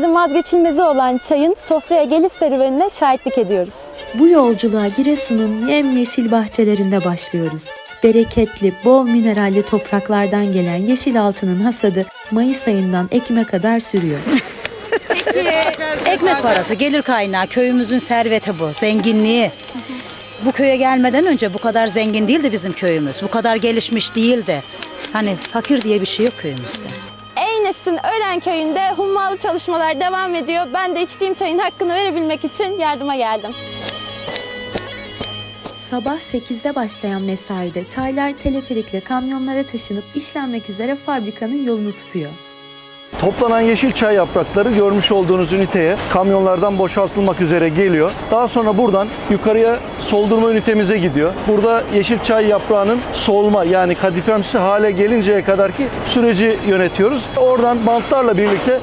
Köyümüzün vazgeçilmezi olan çayın sofraya geliş serüvenine şahitlik ediyoruz. Bu yolculuğa Giresun'un yemyeşil bahçelerinde başlıyoruz. Bereketli, bol mineralli topraklardan gelen yeşil altının hasadı Mayıs ayından Ekim'e kadar sürüyor. Ekmek parası, gelir kaynağı, köyümüzün serveti bu, zenginliği. Bu köye gelmeden önce bu kadar zengin değildi bizim köyümüz. Bu kadar gelişmiş değildi. Hani fakir diye bir şey yok köyümüzde. Eynes'in Ören köyünde hummalı çalışmalar devam ediyor. Ben de içtiğim çayın hakkını verebilmek için yardıma geldim. Sabah 8'de başlayan mesaide çaylar teleferikle kamyonlara taşınıp işlenmek üzere fabrikanın yolunu tutuyor. Toplanan yeşil çay yaprakları görmüş olduğunuz üniteye kamyonlardan boşaltılmak üzere geliyor. Daha sonra buradan yukarıya soldurma ünitemize gidiyor. Burada yeşil çay yaprağının solma yani kadifemsi hale gelinceye kadar ki süreci yönetiyoruz. Oradan bantlarla birlikte